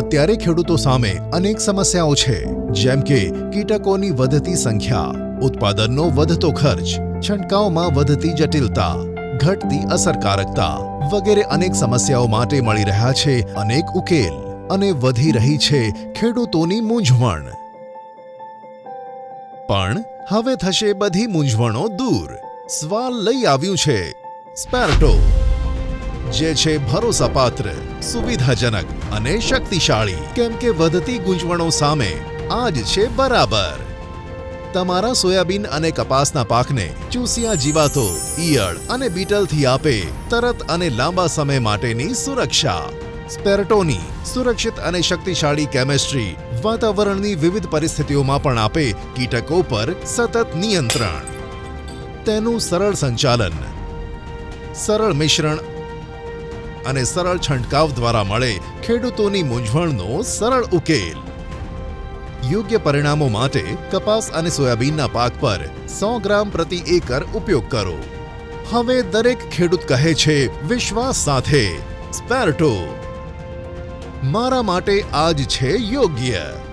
અત્યારે ખેડૂતો સામે અનેક સમસ્યાઓ છે, જેમ કે કીટકોની વધતી સંખ્યા, ઉત્પાદનનો વધતો ખર્ચ, છંટકાવમાં વધતી જટિલતા, ઘટતી અસરકારકતા વગેરે અનેક સમસ્યાઓ માટે મળી રહ્યા છે અનેક ઉકેલ અને વધી રહી છે ખેડૂતોની મૂંઝવણ. પણ હવે થશે બધી મૂંઝવણો દૂર. સવાલ લઈ આવ્યું છે સ્પેર્ટો, જે છે ભરોસાપાત્ર, સુવિધાજનક અને શક્તિશાળી. કેમ કે વધતી ગૂંચવણો સામે આજ છે બરાબર. તમારા સોયાબીન અને કપાસના પાકને ચૂસિયા જીવાતો, ઈયળ અને બીટલથી આપે તરત અને લાંબા સમય માટેની સુરક્ષા. સ્પેરટોની સુરક્ષિત અને શક્તિશાળી કેમેસ્ટ્રી વાતાવરણની વિવિધ પરિસ્થિતિઓમાં પણ આપે કીટકો પર સતત નિયંત્રણ. તેનું સરળ સંચાલન, સરળ મિશ્રણ અને સરળ છંટકાવ દ્વારા મળે ખેડૂતોની મૂંઝવણનો સરળ ઉકેલ. યોગ્ય પરિણામો માટે કપાસ અને સોયાબીનના પાક પર સો ગ્રામ પ્રતિ એકર ઉપયોગ કરો. હવે દરેક ખેડૂત કહે છે, વિશ્વાસ સાથે, સ્પેરટો મારા માટે આજ છે યોગ્ય.